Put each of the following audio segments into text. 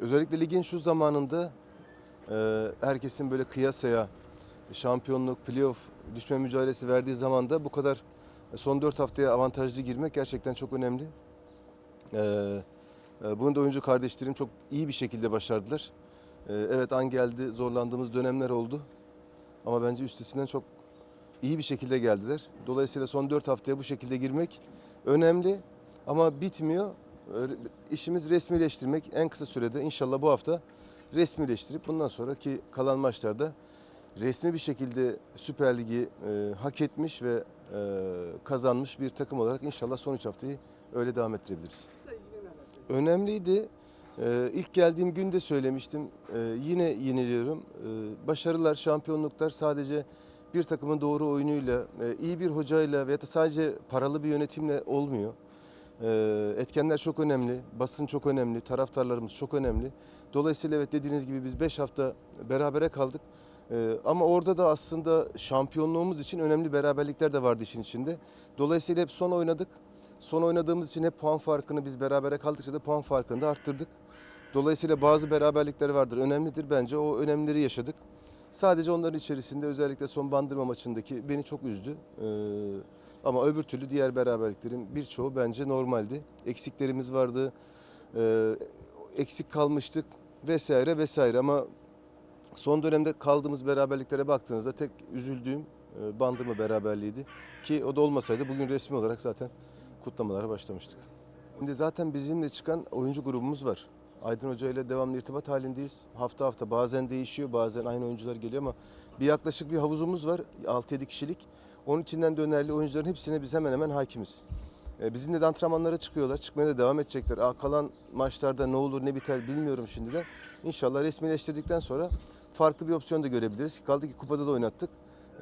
Özellikle ligin şu zamanında e, herkesin böyle kıyasaya şampiyonluk, playoff düşme mücadelesi verdiği zamanda bu kadar son 4 haftaya avantajlı girmek gerçekten çok önemli. E, e, bunu da oyuncu kardeşlerim çok iyi bir şekilde başardılar. E, evet an geldi zorlandığımız dönemler oldu. Ama bence üstesinden çok iyi bir şekilde geldiler. Dolayısıyla son 4 haftaya bu şekilde girmek önemli ama bitmiyor. İşimiz resmileştirmek en kısa sürede inşallah bu hafta resmileştirip bundan sonraki kalan maçlarda resmi bir şekilde Süper Lig'i e, hak etmiş ve e, kazanmış bir takım olarak inşallah son 3 haftayı öyle devam ettirebiliriz. Önemliydi. Ee, ilk geldiğim günde söylemiştim. Ee, yine yeniliyorum. Ee, başarılar, şampiyonluklar sadece bir takımın doğru oyunuyla, e, iyi bir hocayla veya da sadece paralı bir yönetimle olmuyor. Ee, etkenler çok önemli, basın çok önemli, taraftarlarımız çok önemli. Dolayısıyla evet dediğiniz gibi biz 5 hafta berabere kaldık. Ee, ama orada da aslında şampiyonluğumuz için önemli beraberlikler de vardı işin içinde. Dolayısıyla hep son oynadık. Son oynadığımız için hep puan farkını biz berabere kaldıkça da puan farkını da arttırdık. Dolayısıyla bazı beraberlikler vardır, önemlidir. Bence o önemleri yaşadık. Sadece onların içerisinde özellikle son bandırma maçındaki beni çok üzdü. Ee, ama öbür türlü diğer beraberliklerin birçoğu bence normaldi. Eksiklerimiz vardı, ee, eksik kalmıştık vesaire vesaire ama son dönemde kaldığımız beraberliklere baktığınızda tek üzüldüğüm e, bandırma beraberliğiydi. Ki o da olmasaydı bugün resmi olarak zaten kutlamalara başlamıştık. Şimdi zaten bizimle çıkan oyuncu grubumuz var. Aydın Hoca ile devamlı irtibat halindeyiz. Hafta hafta bazen değişiyor, bazen aynı oyuncular geliyor ama bir yaklaşık bir havuzumuz var. 6-7 kişilik. Onun içinden dönerli oyuncuların hepsine biz hemen hemen hakimiz. E, Bizimle de antrenmanlara çıkıyorlar. Çıkmaya da devam edecekler. Aa, kalan maçlarda ne olur ne biter bilmiyorum şimdiden. İnşallah resmileştirdikten sonra farklı bir opsiyon da görebiliriz. Kaldı ki kupada da oynattık.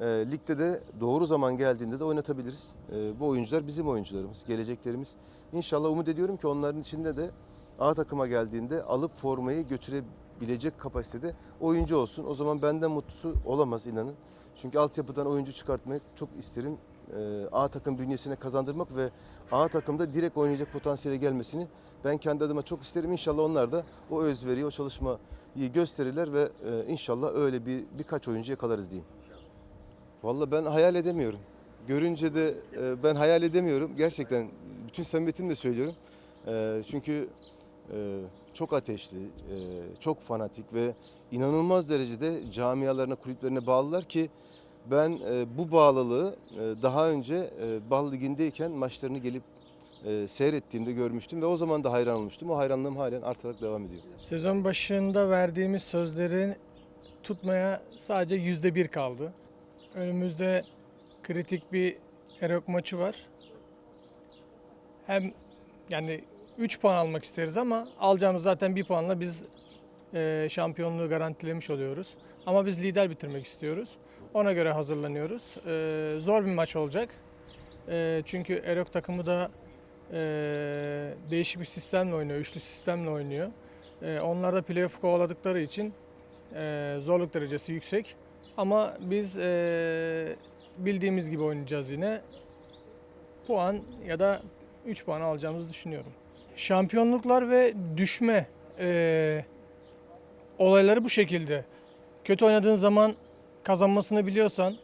E, ligde de doğru zaman geldiğinde de oynatabiliriz. E, bu oyuncular bizim oyuncularımız, geleceklerimiz. İnşallah umut ediyorum ki onların içinde de A takıma geldiğinde alıp formayı götürebilecek kapasitede oyuncu olsun. O zaman benden mutlusu olamaz inanın. Çünkü altyapıdan oyuncu çıkartmayı çok isterim. E, A takım bünyesine kazandırmak ve A takımda direkt oynayacak potansiyele gelmesini ben kendi adıma çok isterim. İnşallah onlar da o özveriyi, o çalışmayı gösterirler ve e, inşallah öyle bir birkaç oyuncu yakalarız diyeyim. Vallahi ben hayal edemiyorum. Görünce de e, ben hayal edemiyorum. Gerçekten bütün samimiyetimle söylüyorum. E, çünkü çok ateşli, e, çok fanatik ve inanılmaz derecede camialarına, kulüplerine bağlılar ki ben e, bu bağlılığı e, daha önce e, Bal Ligi'ndeyken maçlarını gelip e, seyrettiğimde görmüştüm ve o zaman da hayran olmuştum. O hayranlığım halen artarak devam ediyor. Sezon başında verdiğimiz sözlerin tutmaya sadece yüzde bir kaldı. Önümüzde kritik bir Erok maçı var. Hem yani 3 puan almak isteriz ama alacağımız zaten bir puanla biz e, şampiyonluğu garantilemiş oluyoruz. Ama biz lider bitirmek istiyoruz. Ona göre hazırlanıyoruz. E, zor bir maç olacak. E, çünkü Erok takımı da e, değişik bir sistemle oynuyor, üçlü sistemle oynuyor. E, onlar da playoff kovaladıkları için e, zorluk derecesi yüksek. Ama biz e, bildiğimiz gibi oynayacağız yine. Puan ya da 3 puan alacağımızı düşünüyorum. Şampiyonluklar ve düşme e, olayları bu şekilde. Kötü oynadığın zaman kazanmasını biliyorsan,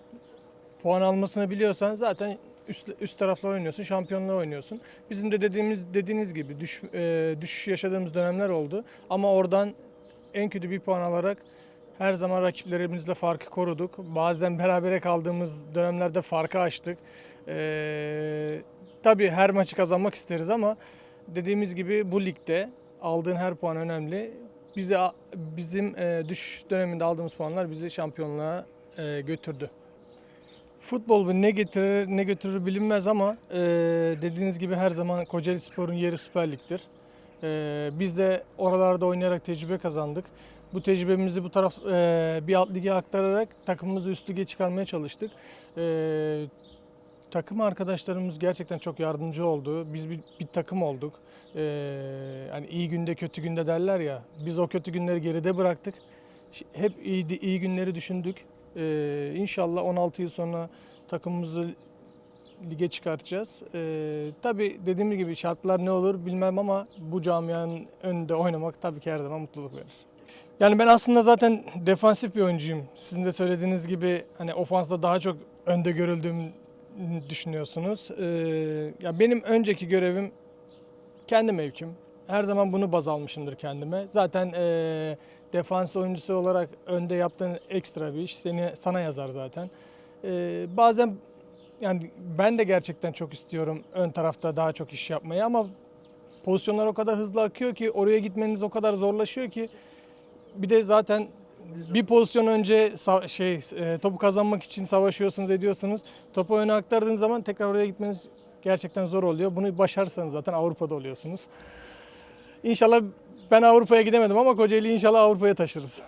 puan almasını biliyorsan zaten üst, üst tarafla oynuyorsun, şampiyonluğa oynuyorsun. Bizim de dediğimiz dediğiniz gibi düş, e, düşüş yaşadığımız dönemler oldu. Ama oradan en kötü bir puan alarak her zaman rakiplerimizle farkı koruduk. Bazen berabere kaldığımız dönemlerde farkı açtık. Ee, tabii her maçı kazanmak isteriz ama dediğimiz gibi bu ligde aldığın her puan önemli. Bizi bizim e, düşüş döneminde aldığımız puanlar bizi şampiyonluğa e, götürdü. Futbol ne getirir ne götürür bilinmez ama e, dediğiniz gibi her zaman Kocaeli Spor'un yeri Süper Lig'dir. E, biz de oralarda oynayarak tecrübe kazandık. Bu tecrübemizi bu taraf e, bir alt lige aktararak takımımızı üst lige çıkarmaya çalıştık. E, takım arkadaşlarımız gerçekten çok yardımcı oldu. Biz bir, bir takım olduk. E, hani iyi günde kötü günde derler ya. Biz o kötü günleri geride bıraktık. Hep iyi, iyi günleri düşündük. E, inşallah 16 yıl sonra takımımızı lige çıkartacağız. Ee, tabii dediğim gibi şartlar ne olur bilmem ama bu camianın önünde oynamak tabii ki her zaman mutluluk verir. Yani ben aslında zaten defansif bir oyuncuyum. Sizin de söylediğiniz gibi hani ofansta daha çok önde görüldüğümü düşünüyorsunuz. Ee, ya benim önceki görevim kendi mevkim. Her zaman bunu baz almışımdır kendime. Zaten ee, defans oyuncusu olarak önde yaptığın ekstra bir iş. Seni sana yazar zaten. Ee, bazen yani ben de gerçekten çok istiyorum ön tarafta daha çok iş yapmayı ama pozisyonlar o kadar hızlı akıyor ki oraya gitmeniz o kadar zorlaşıyor ki bir de zaten bir pozisyon önce şey e, topu kazanmak için savaşıyorsunuz ediyorsunuz. Topu öne aktardığınız zaman tekrar oraya gitmeniz gerçekten zor oluyor. Bunu başarırsanız zaten Avrupa'da oluyorsunuz. İnşallah ben Avrupa'ya gidemedim ama Kocaeli inşallah Avrupa'ya taşırız.